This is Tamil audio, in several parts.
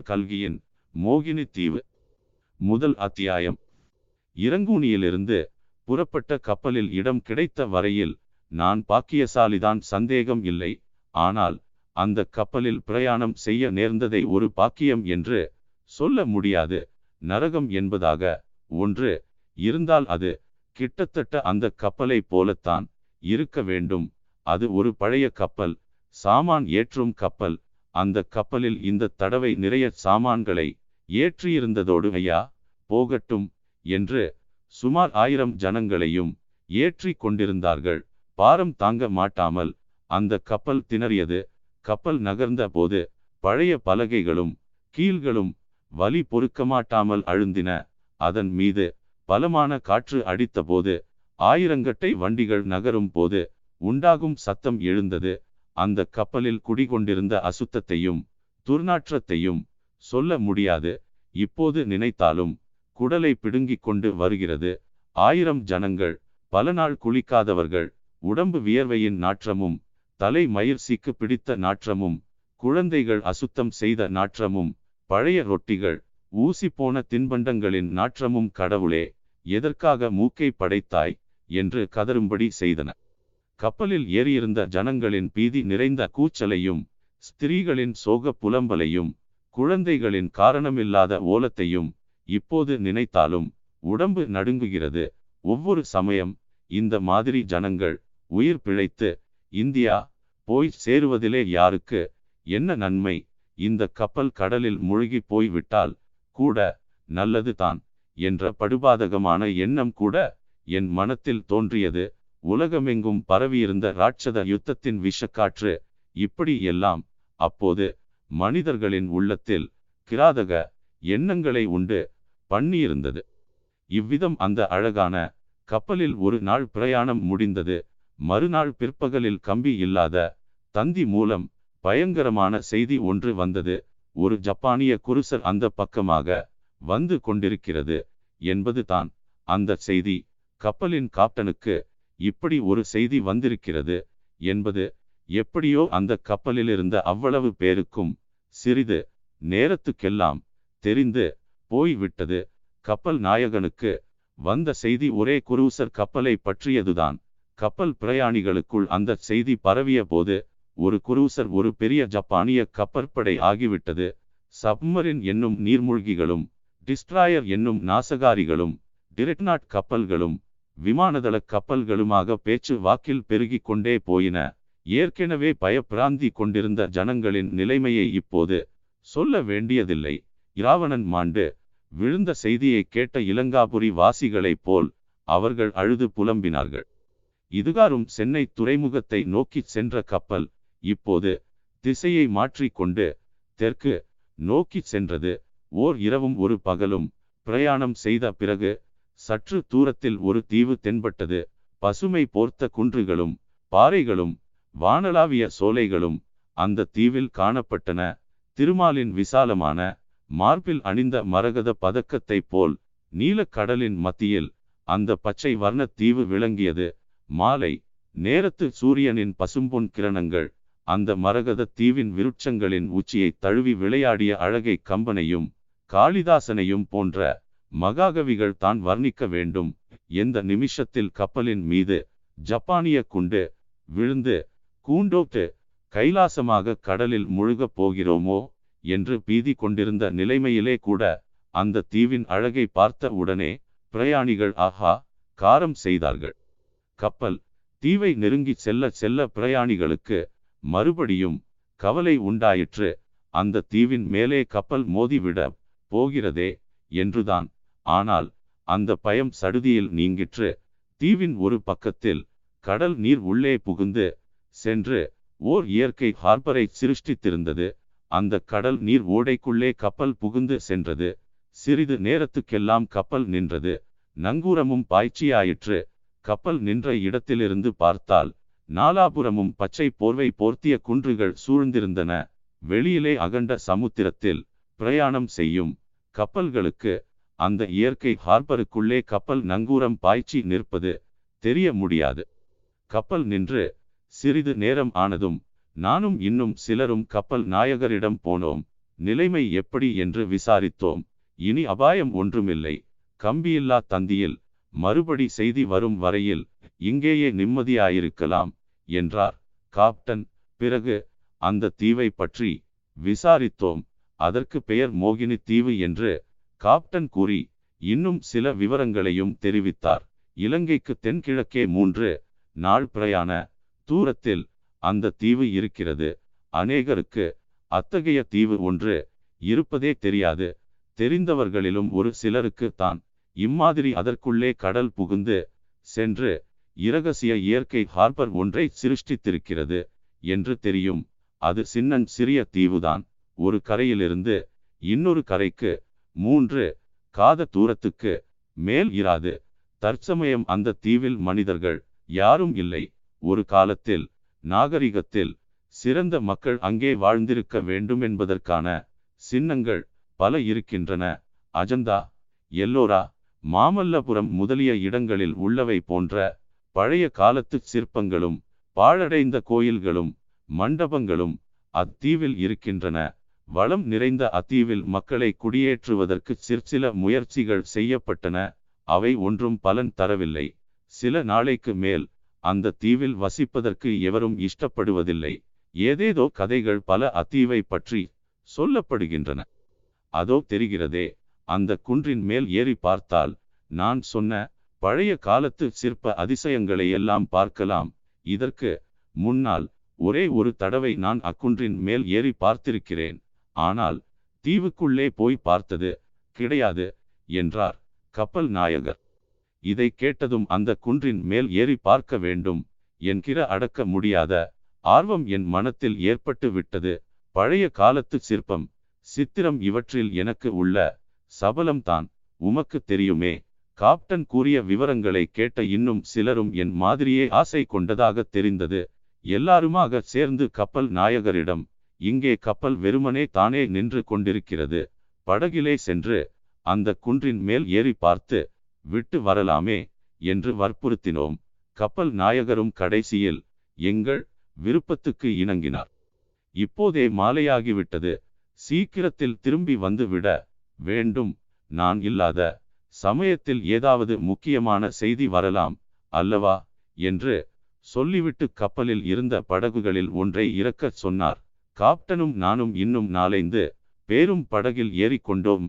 அமரர் கல்கியின் மோகினி தீவு. முதல் அத்தியாயம். இறங்கூனியிலிருந்து புறப்பட்ட கப்பலில் இடம் கிடைத்த வரையில் நான் பாக்கியசாலிதான் சந்தேகம் இல்லை. ஆனால் அந்த கப்பலில் பிரயாணம் செய்ய நேர்ந்ததை ஒரு பாக்கியம் என்று சொல்ல முடியாது. நரகம் என்பதாக ஒன்று இருந்தால் அது கிட்டத்தட்ட அந்த கப்பலை போலத்தான் இருக்க வேண்டும். அது ஒரு பழைய கப்பல் சாமான் ஏற்றும் கப்பல் அந்த கப்பலில் இந்த தடவை நிறைய சாமான்களை ஏற்றியிருந்ததோடு ஐயா போகட்டும் என்று சுமார் ஆயிரம் ஜனங்களையும் ஏற்றி கொண்டிருந்தார்கள். பாரம் தாங்க மாட்டாமல் அந்த கப்பல் திணறியது. கப்பல் நகர்ந்த போது பழைய பலகைகளும் கீழ்களும் வலி பொறுக்க மாட்டாமல் அழுந்தின. அதன் மீது பலமான காற்று அடித்தபோது ஆயிரங்கட்டை வண்டிகள் நகரும் போது உண்டாகும் சத்தம் எழுந்தது. அந்த கப்பலில் குடிகொண்டிருந்த அசுத்தத்தையும் துர்நாற்றத்தையும் சொல்ல முடியாது. இப்போது நினைத்தாலும் குடலை பிடுங்கிக் கொண்டு வருகிறது. ஆயிரம் ஜனங்கள் பல நாள் குளிக்காதவர்கள் உடம்பு வியர்வையின் நாற்றமும் தலை மயிர்சிக்கு பிடித்த நாற்றமும் குழந்தைகள் அசுத்தம் செய்த நாற்றமும் பழைய ரொட்டிகள் ஊசி போன தின்பண்டங்களின் நாற்றமும் கடவுளே எதற்காக மூக்கை படைத்தாய் என்று கதரும்படி செய்தன. கப்பலில் ஏறியிருந்த ஜனங்களின் பீதி நிறைந்த கூச்சலையும் ஸ்திரீகளின் சோக புலம்பலையும் குழந்தைகளின் காரணமில்லாத ஓலத்தையும் இப்போது நினைத்தாலும் உடம்பு நடுங்குகிறது. ஒவ்வொரு சமயம் இந்த மாதிரி ஜனங்கள் உயிர் பிழைத்து இந்தியா போய் சேருவதிலே யாருக்கு என்ன நன்மை? இந்த கப்பல் கடலில் மூழ்கி போய்விட்டால் கூட நல்லது தான் என்ற படுபாதகமான எண்ணம் கூட என் மனத்தில் தோன்றியது. உலகமெங்கும் பரவியிருந்த ராட்சத யுத்தத்தின் விஷக்காற்று இப்படி எல்லாம் அப்போது மனிதர்களின் உள்ளத்தில் கிராதக எண்ணங்களை உண்டு பண்ணியிருந்தது. இவ்விதம் அந்த அழகான கப்பலில் ஒரு நாள் பிரயாணம் முடிந்தது. மறுநாள் பிற்பகலில் கம்பி இல்லாத தந்தி மூலம் பயங்கரமான செய்தி ஒன்று வந்தது. ஒரு ஜப்பானிய குருசர் அந்த பக்கமாக வந்து கொண்டிருக்கிறது என்பது தான் அந்த செய்தி. கப்பலின் காப்டனுக்கு இப்படி ஒரு செய்தி வந்திருக்கிறது என்பது எப்படியோ அந்த கப்பலிலிருந்த அவ்வளவு பேருக்கும் சிறிது நேரத்துக்கெல்லாம் தெரிந்து போய்விட்டது. கப்பல் நாயகனுக்கு வந்த செய்தி ஒரே குரூசர் கப்பலை பற்றியதுதான். கப்பல் பிரயாணிகளுக்குள் அந்த செய்தி பரவிய போது ஒரு குரூசர் ஒரு பெரிய ஜப்பானிய கப்பற்படை ஆகிவிட்டது. சப்மரின் என்னும் நீர்மூழ்கிகளும் டிஸ்ட்ராயர் என்னும் நாசகாரிகளும் டிரெக்னாட் கப்பல்களும் விமானதள கப்பல்களுமாக பேச்சு வாக்கில் பெருகிக் கொண்டே போயின. ஏற்கனவே பயப்பிராந்தி கொண்டிருந்த ஜனங்களின் நிலைமையை இப்போது சொல்ல வேண்டியதில்லை. இராவணன் மாண்டு விழுந்த செய்தியை கேட்ட இலங்காபுரி வாசிகளைப் போல் அவர்கள் அழுது புலம்பினார்கள். இதுகாரும் சென்னை துறைமுகத்தை நோக்கிச் சென்ற கப்பல் இப்போது திசையை மாற்றிக்கொண்டு தெற்கு நோக்கிச் சென்றது. ஓர் இரவும் ஒரு பகலும் பிரயாணம் செய்த பிறகு சற்று தூரத்தில் ஒரு தீவு தென்பட்டது. பசுமை போர்த்த குன்றுகளும் பாறைகளும் வானளாவிய சோலைகளும் அந்த தீவில் காணப்பட்டன. திருமாலின் விசாலமான மார்பில் அணிந்த மரகத பதக்கத்தைப் போல் நீலக்கடலின் மத்தியில் அந்த பச்சை வர்ண தீவு விளங்கியது. மாலை நேரத்து சூரியனின் பசும்பொன் கிரணங்கள் அந்த மரகத தீவின் விருட்சங்களின் உச்சியை தழுவி விளையாடிய அழகை கம்பனையும் காளிதாசனையும் போன்ற மகாகவிகள் தான் வர்ணிக்க வேண்டும். எந்த நிமிஷத்தில் கப்பலின் மீது ஜப்பானிய குண்டு விழுந்து கூண்டோட்டு கைலாசமாக கடலில் முழுகப் போகிறோமோ என்று பீதி கொண்டிருந்த நிலைமையிலே கூட அந்த தீவின் அழகை பார்த்த உடனே பிரயாணிகள் ஆஹா காரம் செய்தார்கள். கப்பல் தீவை நெருங்கி செல்ல செல்ல பிரயாணிகளுக்கு மறுபடியும் கவலை உண்டாயிற்று. அந்த தீவின் மேலே கப்பல் மோதிவிட போகிறதே என்றுதான் ஆனால் அந்த பயம் சடுதியில் நீங்கிற்று. தீவின் ஒரு பக்கத்தில் கடல் நீர் உள்ளே புகுந்து சென்று ஓர் இயற்கை ஹார்பரை சிருஷ்டித்திருந்தது. அந்த கடல் நீர் ஓடைக்குள்ளே கப்பல் புகுந்து சென்றது. சிறிது நேரத்துக்கெல்லாம் கப்பல் நின்றது. நங்கூரமும் பாய்ச்சியாயிற்று. கப்பல் நின்ற இடத்திலிருந்து பார்த்தால் நாலாபுரமும் பச்சை போர்வை போர்த்திய குன்றுகள் சூழ்ந்திருந்தன. வெளியிலே அகண்ட சமுத்திரத்தில் பிரயாணம் செய்யும் கப்பல்களுக்கு அந்த இயற்கை ஹார்பருக்குள்ளே கப்பல் நங்கூரம் பாய்ச்சி நிற்பது தெரிய முடியாது. கப்பல் நின்று சிறிது நேரம் ஆனதும் நானும் இன்னும் சிலரும் கப்பல் நாயகரிடம் போனோம் நிலைமை எப்படி என்று விசாரித்தோம் இனி அபாயம் ஒன்றுமில்லை கம்பியில்லா தந்தியில் மறுபடி செய்தி வரும் வரையில் இங்கேயே நிம்மதியாயிருக்கலாம் என்றார். காப்டன் பிறகு அந்த தீவை பற்றி விசாரித்தோம் அதற்கு பெயர் மோகினி தீவு என்று காப்டன் கூறி இன்னும் சில விவரங்களையும் தெரிவித்தார். இலங்கைக்கு தென்கிழக்கே மூன்று நாள் பிரயாண தூரத்தில் அந்த தீவு இருக்கிறது. அநேகருக்கு அத்தகைய தீவு ஒன்று இருப்பதே தெரியாது. தெரிந்தவர்களிலும் ஒரு சிலருக்கு தான் இம்மாதிரி அதற்குள்ளே கடல் புகுந்து சென்று இரகசிய இயற்கை ஹார்பர் ஒன்றை சிருஷ்டித்திருக்கிறது என்று தெரியும். அது சின்னன் சிறிய தீவுதான். ஒரு கரையிலிருந்து இன்னொரு கரைக்கு மூன்று காத தூரத்துக்கு மேல் இராது. தற்சமயம் அந்த தீவில் மனிதர்கள் யாரும் இல்லை. ஒரு காலத்தில் நாகரிகத்தில் சிறந்த மக்கள் அங்கே வாழ்ந்திருக்க வேண்டும் என்பதற்கான சின்னங்கள் பல இருக்கின்றன. அஜந்தா எல்லோரா மாமல்லபுரம் முதலிய இடங்களில் உள்ளவை போன்ற பழைய காலத்து சிற்பங்களும் பாழடைந்த கோயில்களும் மண்டபங்களும் அத்தீவில் இருக்கின்றன. வளம் நிறைந்த அத்தீவில் மக்களை குடியேற்றுவதற்கு சிற்சில முயற்சிகள் செய்யப்பட்டன. அவை ஒன்றும் பலன் தரவில்லை. சில நாளைக்கு மேல் அந்த தீவில் வசிப்பதற்கு எவரும் இஷ்டப்படுவதில்லை. ஏதேதோ கதைகள் பல அத்தீவை பற்றி சொல்லப்படுகின்றன. அதோ தெரிகிறதே அந்த குன்றின் மேல் ஏறி பார்த்தால் நான் சொன்ன பழைய காலத்து சிற்ப அதிசயங்களை எல்லாம் பார்க்கலாம். இதற்கு முன்னால் ஒரே ஒரு தடவை நான் அக்குன்றின் மேல் ஏறி பார்த்திருக்கிறேன். ஆனால் தீவுக்குள்ளே போய் பார்த்தது கிடையாது என்றார் கப்பல் நாயகர். இதை கேட்டதும் அந்த குன்றின் மேல் ஏறி பார்க்க வேண்டும் என்கிற அடக்க முடியாத ஆர்வம் என் மனத்தில் ஏற்பட்டு விட்டது. பழைய காலத்து சிற்பம் சித்திரம் இவற்றில் எனக்கு உள்ள சபலம்தான். உமக்கு தெரியுமே காப்டன் கூறிய விவரங்களை கேட்ட இன்னும் சிலரும் என் மாதிரியே ஆசை கொண்டதாக தெரிந்தது. எல்லாருமாக சேர்ந்து கப்பல் நாயகரிடம் இங்கே கப்பல் வெறுமனே தானே நின்று கொண்டிருக்கிறது. படகிலே சென்று அந்த குன்றின் மேல் ஏறி பார்த்து விட்டு வரலாமே என்று வற்புறுத்தினோம். கப்பல் நாயகரும் கடைசியில் எங்கள் விருப்பத்துக்கு இணங்கினார். இப்போதே மாலையாகிவிட்டது. சீக்கிரத்தில் திரும்பி வந்து விட வேண்டும். நான் இல்லாத சமயத்தில் ஏதாவது முக்கியமான செய்தி வரலாம் அல்லவா? என்று சொல்லிவிட்டு கப்பலில் இருந்த படகுகளில் ஒன்றை இறக்கச் சொன்னார். காப்டனும் நானும் இன்னும் நாளைந்து பேரும் படகில் ஏறிக்கொண்டோம்.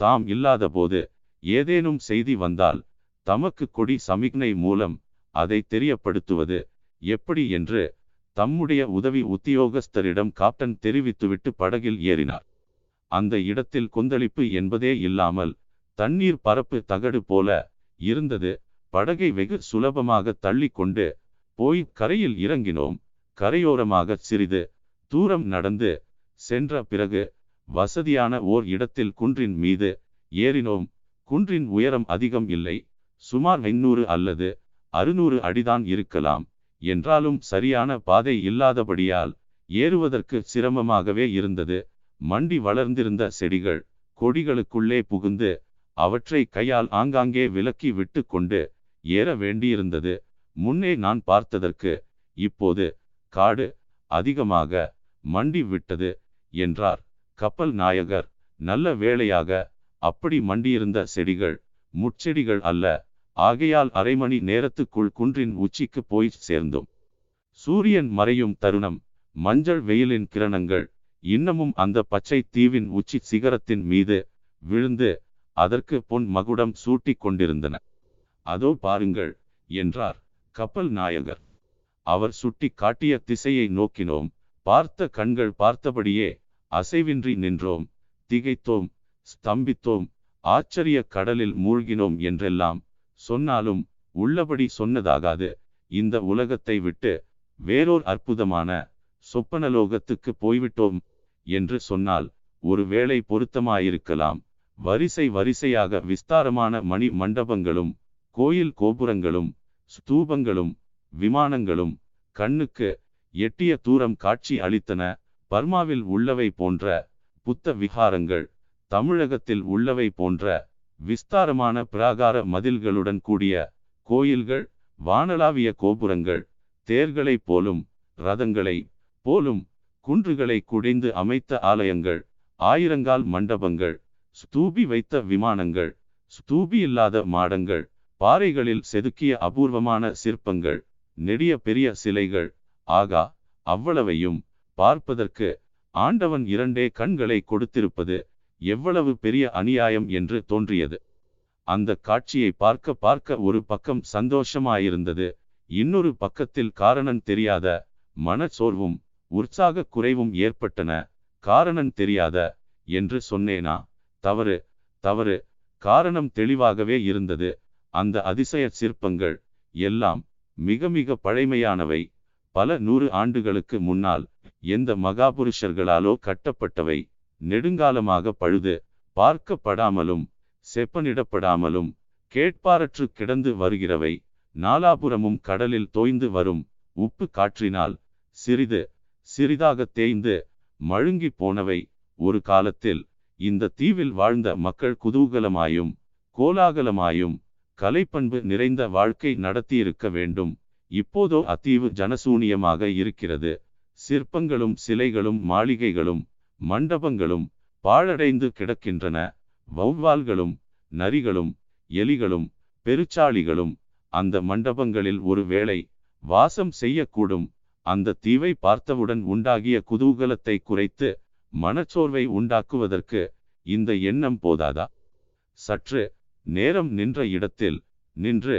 தாம் இல்லாதபோது ஏதேனும் செய்தி வந்தால் தமக்கு கொடி சமிக்ஞை மூலம் அதை தெரியப்படுத்துவது எப்படி என்று தம்முடைய உதவி உத்தியோகஸ்தரிடம் காப்டன் தெரிவித்துவிட்டு படகில் ஏறினார். அந்த இடத்தில் கொந்தளிப்பு என்பதே இல்லாமல் தண்ணீர் பரப்பு தகடு போல இருந்தது. படகை வெகு சுலபமாக தள்ளி கொண்டு போய் கரையில் இறங்கினோம். கரையோரமாக சிறிது தூரம் நடந்து சென்ற பிறகு வசதியான ஓர் இடத்தில் குன்றின் மீது ஏறினோம். குன்றின் உயரம் அதிகம் இல்லை சுமார் ஐநூறு அல்லது அறுநூறு அடிதான் இருக்கலாம். என்றாலும் சரியான பாதை இல்லாதபடியால் ஏறுவதற்கு சிரமமாகவே இருந்தது. மண்டி வளர்ந்திருந்த செடிகள் கொடிகளுக்குள்ளே புகுந்து அவற்றை கையால் ஆங்காங்கே விலக்கி விட்டு கொண்டு ஏற வேண்டியிருந்தது. முன்னே நான் பார்த்ததற்கு இப்போது காடு அதிகமாக மண்டி விட்டது என்றார். கப்பல் நாயகர் நல்ல வேளையாக அப்படி மண்டியிருந்த செடிகள் முட்செடிகள் அல்ல ஆகையால் அரை மணி நேரத்துக்குள் குன்றின் உச்சிக்கு போய் சேர்ந்தோம். சூரியன் மறையும் தருணம் மஞ்சள் வெயிலின் கிரணங்கள் இன்னமும் அந்த பச்சை தீவின் உச்சி சிகரத்தின் மீது விழுந்து அதற்கு பொன் மகுடம் சூட்டி கொண்டிருந்தன. அதோ பாருங்கள் என்றார் கப்பல் நாயகர். அவர் சுட்டி காட்டிய திசையை நோக்கினோம். பார்த்த கண்கள் பார்த்தபடியே அசைவின்றி நின்றோம் திகைத்தோம் ஸ்தம்பித்தோம் ஆச்சரிய கடலில் மூழ்கினோம் என்றெல்லாம் சொன்னாலும் உள்ளபடி சொன்னதாகாது. இந்த உலகத்தை விட்டு வேறோர் அற்புதமான சொப்பனலோகத்துக்கு போய்விட்டோம் என்று சொன்னால் ஒரு வேளை பொருத்தமாயிருக்கலாம். வரிசை வரிசையாக விஸ்தாரமான மணி மண்டபங்களும் கோயில் கோபுரங்களும் ஸ்தூபங்களும் விமானங்களும் கண்ணுக்கு எட்டிய தூரம் காட்சி அளித்தன. பர்மாவில் உள்ளவை போன்ற புத்த விகாரங்கள் தமிழகத்தில் உள்ளவை போன்ற விஸ்தாரமான பிராகார மதில்களுடன் கூடிய கோயில்கள் வானளாவிய கோபுரங்கள் தேர்களைப் போலும் ரதங்களை போலும் குன்றுகளை குடைந்து அமைத்த ஆலயங்கள் ஆயிரங்கால் மண்டபங்கள் ஸ்தூபி வைத்த விமானங்கள் ஸ்தூபி இல்லாத மாடங்கள் பாறைகளில் செதுக்கிய அபூர்வமான சிற்பங்கள் நெடிய பெரிய சிலைகள் ஆகா அவ்வளவையும் பார்ப்பதற்கு ஆண்டவன் இரண்டே கண்களை கொடுத்திருப்பது எவ்வளவு பெரிய அநியாயம் என்று தோன்றியது. அந்த காட்சியை பார்க்க பார்க்க ஒரு பக்கம் சந்தோஷமாயிருந்தது இன்னொரு பக்கத்தில் காரணம் தெரியாத மனச்சோர்வும் உற்சாக குறைவும் ஏற்பட்டன. காரணம் தெரியாத என்று சொன்னேனா? தவறு தவறு. காரணம் தெளிவாகவே இருந்தது. அந்த அதிசய சிற்பங்கள் எல்லாம் மிக மிக பழைமையானவை. பல நூறு ஆண்டுகளுக்கு முன்னால் எந்த மகாபுருஷர்களாலோ கட்டப்பட்டவை நெடுங்காலமாக பழுது பார்க்கப்படாமலும் செப்பனிடப்படாமலும் கேட்பாரற்று கிடந்து வருகிறவை நாலாபுரமும் கடலில் தோய்ந்து வரும் உப்பு காற்றினால் சிறிது சிறிதாக தேய்ந்து மழுங்கி போனவை ஒரு காலத்தில் இந்த தீவில் வாழ்ந்த மக்கள் குதூகலமாயும் கோலாகலமாயும் கலைப்பண்பு நிறைந்த வாழ்க்கை நடத்தியிருக்க வேண்டும் இப்போதோ அத்தீவு ஜனசூனியமாக இருக்கிறது. சிற்பங்களும் சிலைகளும் மாளிகைகளும் மண்டபங்களும் பாழடைந்து கிடக்கின்றன. வௌவால்களும் நரிகளும் எலிகளும் பெருச்சாளிகளும் அந்த மண்டபங்களில் ஒரு வேளை வாசம் செய்யக்கூடும். அந்த தீவை பார்த்தவுடன் உண்டாகிய குதூகலத்தை குறைத்து மனச்சோர்வை உண்டாக்குவதற்கு இந்த எண்ணம் போதாதா? சற்று நேரம் நின்ற இடத்தில் நின்று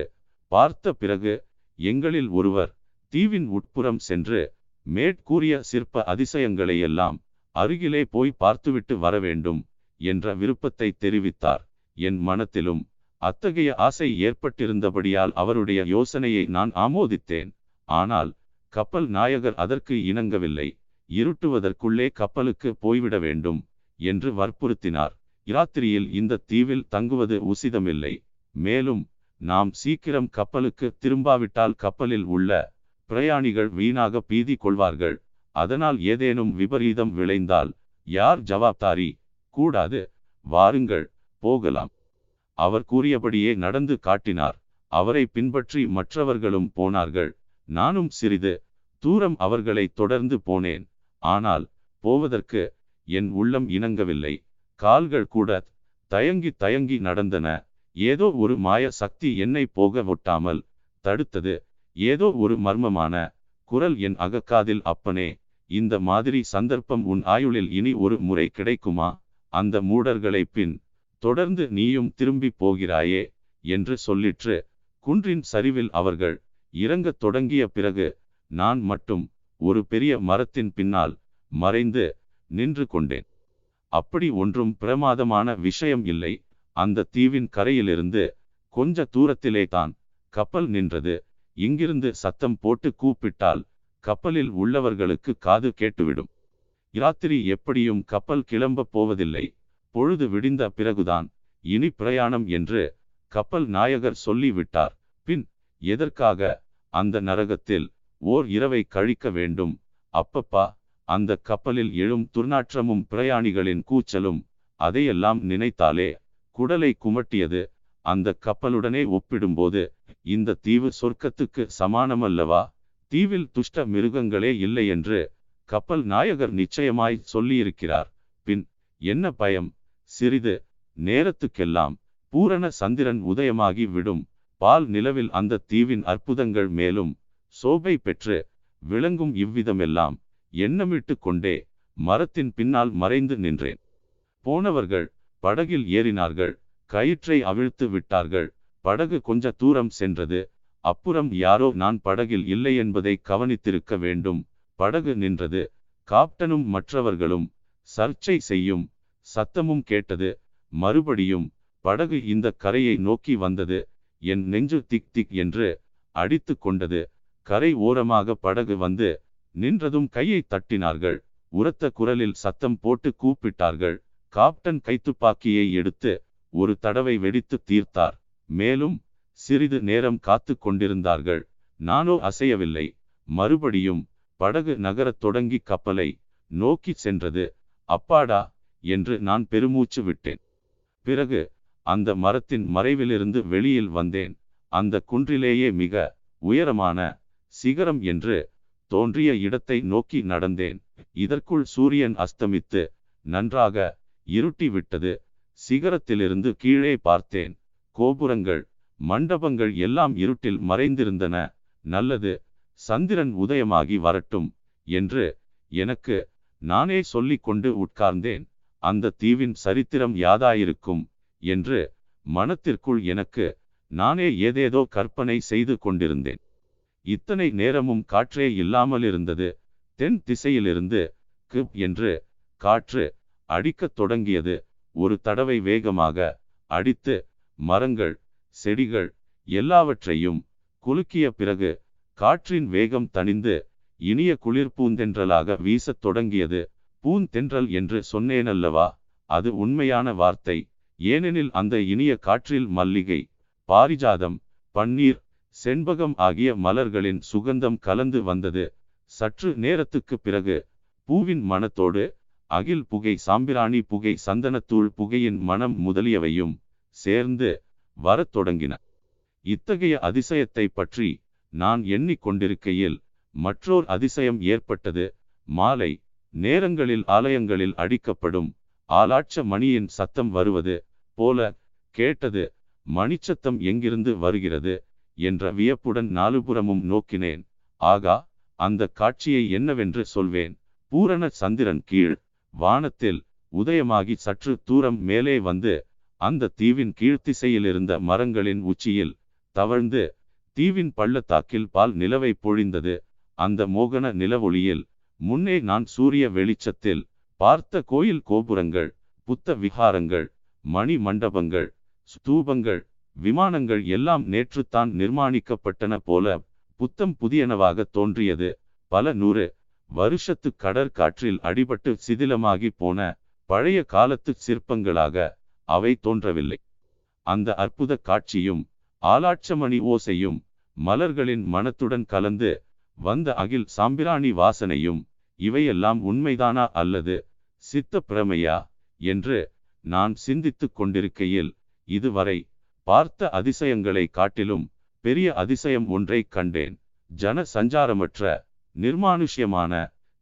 பார்த்த பிறகு எங்களில் ஒருவர் தீவின் உட்புறம் சென்று மேற்கூறிய சிற்ப அதிசயங்களையெல்லாம் அருகிலே போய் பார்த்துவிட்டு வர வேண்டும் என்ற விருப்பத்தை தெரிவித்தார். என் மனத்திலும் அத்தகைய ஆசை ஏற்பட்டிருந்தபடியால் அவருடைய யோசனையை நான் ஆமோதித்தேன். ஆனால் கப்பல் நாயகர் அதற்கு இணங்கவில்லை. இருட்டுவதற்குள்ளே கப்பலுக்கு போய்விட வேண்டும் என்று வற்புறுத்தினார். இராத்திரியில் இந்த தீவில் தங்குவது உசிதமில்லை. மேலும் நாம் சீக்கிரம் கப்பலுக்கு திரும்பாவிட்டால் கப்பலில் உள்ள பிரயாணிகள் வீணாக பீதி கொள்வார்கள். அதனால் ஏதேனும் விபரீதம் விளைந்தால் யார் ஜவாப்தாரி? கூடாது. வாருங்கள் போகலாம். அவர் கூறியபடியே நடந்து காட்டினார். அவரை பின்பற்றி மற்றவர்களும் போனார்கள். நானும் சிறிது தூரம் அவர்களை தொடர்ந்து போனேன். ஆனால் போவதற்கு என் உள்ளம் இணங்கவில்லை. கால்கள் கூட தயங்கி தயங்கி நடந்தன. ஏதோ ஒரு மாய சக்தி என்னை போக ஒட்டாமல் தடுத்தது. ஏதோ ஒரு மர்மமான குரல் என் அகக்காதில் அப்பனே இந்த மாதிரி சந்தர்ப்பம் உன் ஆயுளில் இனி ஒரு முறை கிடைக்குமா? அந்த மூடர்களை பின் தொடர்ந்து நீயும் திரும்பி போகிறாயே என்று சொல்லிற்று. குன்றின் சரிவில் அவர்கள் இறங்கத் தொடங்கிய பிறகு நான் மட்டும் ஒரு பெரிய மரத்தின் பின்னால் மறைந்து நின்று கொண்டேன். அப்படி ஒன்றும் பிரமாதமான விஷயம் இல்லை. அந்த தீவின் கரையிலிருந்து கொஞ்ச தூரத்திலே தான் கப்பல் நின்றது. இங்கிருந்து சத்தம் போட்டு கூப்பிட்டால் கப்பலில் உள்ளவர்களுக்கு காது கேட்டுவிடும். இராத்திரி எப்படியும் கப்பல் கிளம்பப் போவதில்லை. பொழுது விடிந்த பிறகுதான் இனி பிரயாணம் என்று கப்பல் நாயகர் சொல்லிவிட்டார். பின் எதற்காக அந்த நரகத்தில் ஓர் இரவை கழிக்க வேண்டும்? அப்பப்பா அந்த கப்பலில் எழும் துர்நாற்றமும் பிரயாணிகளின் கூச்சலும் அதையெல்லாம் நினைத்தாலே குடலை குமட்டியது. அந்த கப்பலுடனே ஒப்பிடும்போது இந்த தீவு சொர்க்கத்துக்கு சமானமல்லவா? தீவில் துஷ்ட மிருகங்களே இல்லை என்று கப்பல் நாயகர் நிச்சயமாய் சொல்லியிருக்கிறார். பின் என்ன பயம்? சிறிது நேரத்துக்கெல்லாம் பூரண சந்திரன் உதயமாகி விடும். பால் நிலவில் அந்த தீவின் அற்புதங்கள் மேலும் சோபை பெற்று விளங்கும் இவ்விதமெல்லாம் எண்ணமிட்டு கொண்டே மரத்தின் பின்னால் மறைந்து நின்றேன். போனவர்கள் படகில் ஏறினார்கள். கயிற்றை அவிழ்த்து விட்டார்கள். படகு கொஞ்ச தூரம் சென்றது. அப்புறம் யாரோ நான் படகில் இல்லை என்பதை கவனித்திருக்க வேண்டும். படகு நின்றது. காப்டனும் மற்றவர்களும் சர்ச்சை செய்யும் சத்தமும் கேட்டது. மறுபடியும் படகு இந்த கரையை நோக்கி வந்தது. என் நெஞ்சு திக் திக் என்று அடித்து கொண்டது. கரை ஓரமாக படகு வந்து நின்றதும் கையை தட்டினார்கள். உரத்த குரலில் சத்தம் போட்டு கூப்பிட்டார்கள். காப்டன் கைத்துப்பாக்கியை எடுத்து ஒரு தடவை வெடித்து தீர்த்தார். மேலும் சிறிது நேரம் காத்து கொண்டிருந்தார்கள். நானோ அசையவில்லை. மறுபடியும் படகு நகரத் தொடங்கி கப்பலை நோக்கி சென்றது. அப்பாடா! என்று நான் பெருமூச்சு விட்டேன். பிறகு அந்த மரத்தின் மறைவிலிருந்து வெளியில் வந்தேன். அந்த குன்றிலேயே மிக உயரமான சிகரம் என்று தோன்றிய இடத்தை நோக்கி நடந்தேன். இதற்குள் சூரியன் அஸ்தமித்து நன்றாக இருட்டி விட்டது சிகரத்திலிருந்து கீழே பார்த்தேன். கோபுரங்கள் மண்டபங்கள் எல்லாம் இருட்டில் மறைந்திருந்தன. நல்லது சந்திரன் உதயமாகி வரட்டும் என்று எனக்கு நானே சொல்லிக் கொண்டு உட்கார்ந்தேன். அந்த தீவின் சரித்திரம் யாதாயிருக்கும் என்று மனத்திற்குள் எனக்கு நானே ஏதேதோ கற்பனை செய்து கொண்டிருந்தேன். இத்தனை நேரமும் காற்றே இல்லாமல் இருந்தது தென் திசையிலிருந்து கிப் என்று காற்று அடிக்கத் தொடங்கியது. ஒரு தடவை வேகமாக அடித்து மரங்கள் செடிகள் எல்லாவற்றையும் குலுக்கிய பிறகு காற்றின் வேகம் தணிந்து இனிய குளிர் பூந்தென்றலாக வீசத் தொடங்கியது. பூந்தென்றல் என்று சொன்னேனல்லவா? அது உண்மையான வார்த்தை. ஏனெனில் அந்த இனிய காற்றில் மல்லிகை பாரிஜாதம் பன்னீர் செண்பகம் ஆகிய மலர்களின் சுகந்தம் கலந்து வந்தது. சற்று நேரத்துக்கு பிறகு பூவின் மனத்தோடு அகில் புகை சாம்பிராணி புகை சந்தனத்தூள் புகையின் மனம் முதலியவையும் சேர்ந்து வரத் தொடங்கின. இத்தகைய அதிசயத்தை பற்றி நான் எண்ணிக்கொண்டிருக்கையில் மற்றோர் அதிசயம் ஏற்பட்டது. மாலை நேரங்களில் ஆலயங்களில் அடிக்கப்படும் ஆலாட்ச மணியின் சத்தம் வருவது போல கேட்டது மணிச்சத்தம் எங்கிருந்து வருகிறது என்ற வியப்புடன் நாலுபுறமும் நோக்கினேன். ஆகா அந்த காட்சியை என்னவென்று சொல்வேன். பூரண சந்திரன் கீழ் வானத்தில் உதயமாகி சற்று தூரம் மேலே வந்து அந்த தீவின் கீழ்த்திசையிலிருந்த மரங்களின் உச்சியில் தவழ்ந்து தீவின் பள்ளத்தாக்கில் பால் நிலவை பொழிந்தது. அந்த மோகன நிலவொளியில் முன்னே நான் சூரிய வெளிச்சத்தில் பார்த்த கோயில் கோபுரங்கள் புத்த விகாரங்கள் மணி மண்டபங்கள் ஸ்தூபங்கள் விமானங்கள் எல்லாம் நேற்றுத்தான் நிர்மாணிக்கப்பட்டன போல புத்தம் புதியனவாக தோன்றியது. பல நூறு வருஷத்து கடற்காற்றில் அடிபட்டு சிதிலமாகி போன பழைய காலத்து சிற்பங்களாக அவை தோன்றவில்லை. அந்த அற்புத காட்சியும் ஆலாட்சமணி ஓசையும் மலர்களின் மனத்துடன் கலந்து வந்த அகில் சாம்பிராணி வாசனையும் இவையெல்லாம் உண்மைதானா அல்லது சித்த பிரமையா என்று நான் சிந்தித்துக் கொண்டிருக்கையில் இதுவரை பார்த்த அதிசயங்களை காட்டிலும் பெரிய அதிசயம் ஒன்றை கண்டேன். ஜன சஞ்சாரமற்ற நிர்மானுஷ்யமான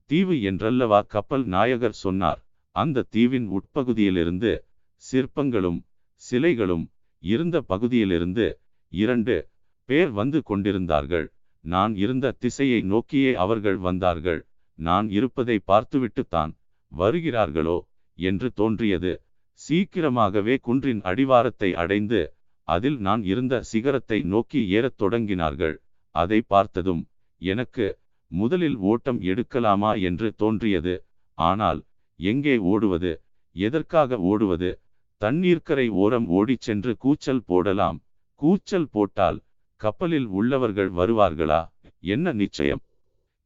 தீவு என்றல்லவா கப்பல் நாயகர் சொன்னார். அந்த தீவின் உட்பகுதியிலிருந்து சிற்பங்களும் சிலைகளும் இருந்த பகுதியிலிருந்து இரண்டு பேர் வந்து கொண்டிருந்தார்கள். நான் இருந்த திசையை நோக்கியே அவர்கள் வந்தார்கள். நான் இருப்பதை பார்த்துவிட்டுத்தான் வருகிறார்களோ என்று தோன்றியது. சீக்கிரமாகவே குன்றின் அடிவாரத்தை அடைந்து அதில் நான் இருந்த சிகரத்தை நோக்கி ஏறத் தொடங்கினார்கள். அதை பார்த்ததும் எனக்கு முதலில் ஓட்டம் எடுக்கலாமா என்று தோன்றியது. ஆனால் எங்கே ஓடுவது எதற்காக ஓடுவது தண்ணீர்க்கரை ஓரம் ஓடிச் சென்று கூச்சல் போடலாம். கூச்சல் போட்டால் கப்பலில் உள்ளவர்கள் வருவார்களா? என்ன நிச்சயம்?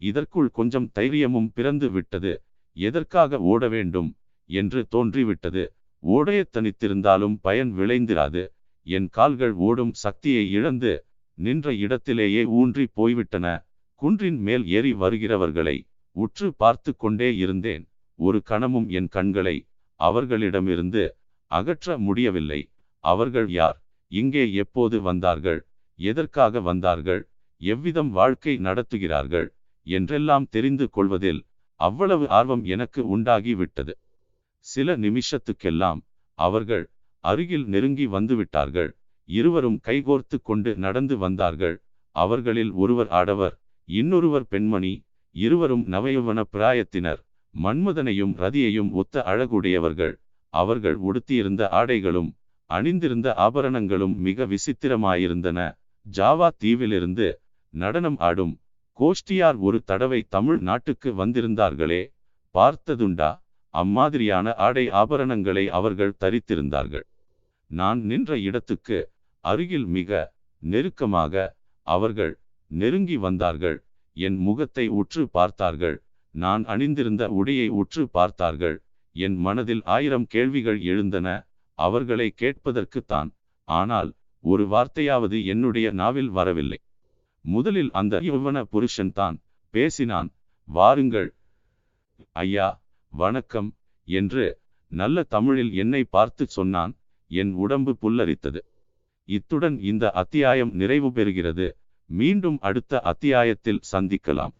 இதற்குள் கொஞ்சம் தைரியமும் பிறந்து விட்டது. எதற்காக ஓட வேண்டும் என்று தோன்றிவிட்டது. ஓடைய தனித்திருந்தாலும் பயன் விளைந்திராது. என் கால்கள் ஓடும் சக்தியை இழந்து நின்ற இடத்திலேயே ஊன்றி போய்விட்டன. குன்றின் மேல் ஏறி வருகிறவர்களை உற்று பார்த்து கொண்டே இருந்தேன். ஒரு கணமும் என் கண்களை அவர்களிடமிருந்து அகற்ற முடியவில்லை. அவர்கள் யார்? இங்கே எப்போது வந்தார்கள்? எதற்காக வந்தார்கள்? எவ்விதம் வாழ்க்கை நடத்துகிறார்கள்? என்றெல்லாம் தெரிந்து கொள்வதில் அவ்வளவு ஆர்வம் எனக்கு உண்டாகிவிட்டது. சில நிமிஷத்துக்கெல்லாம் அவர்கள் அருகில் நெருங்கி வந்துவிட்டார்கள். இருவரும் கைகோர்த்து கொண்டு நடந்து வந்தார்கள். அவர்களில் ஒருவர் ஆடவர் இன்னொருவர் பெண்மணி இருவரும் நவயவன பிராயத்தினர் மன்மதனையும் ரதியையும் ஒத்த அழகுடையவர்கள். அவர்கள் உடுத்தியிருந்த ஆடைகளும் அணிந்திருந்த ஆபரணங்களும் மிக விசித்திரமாயிருந்தன. ஜாவா தீவிலிருந்து நடனம் ஆடும் கோஷ்டியார் ஒரு தடவை தமிழ் நாட்டுக்கு வந்திருந்தார்களே பார்த்ததுண்டா? அம்மாதிரியான ஆடை ஆபரணங்களை அவர்கள் தரித்திருந்தார்கள். நான் நின்ற இடத்துக்கு அருகில் மிக நெருக்கமாக அவர்கள் நெருங்கி வந்தார்கள். என் முகத்தை உற்று பார்த்தார்கள். நான் அணிந்திருந்த உடையை உற்று பார்த்தார்கள். என் மனதில் ஆயிரம் கேள்விகள் எழுந்தன. அவர்களை கேட்பதற்குத்தான் ஆனால் ஒரு வார்த்தையாவது என்னுடைய நாவில் வரவில்லை. முதலில் அந்த யுவன புருஷன்தான் பேசினான். வாருங்கள். ஐயா வணக்கம் என்று நல்ல தமிழில் என்னை பார்த்து சொன்னான். என் உடம்பு புல்லரித்தது. இத்துடன் இந்த அத்தியாயம் நிறைவு பெறுகிறது. மீண்டும் அடுத்த அத்தியாயத்தில் சந்திக்கலாம்.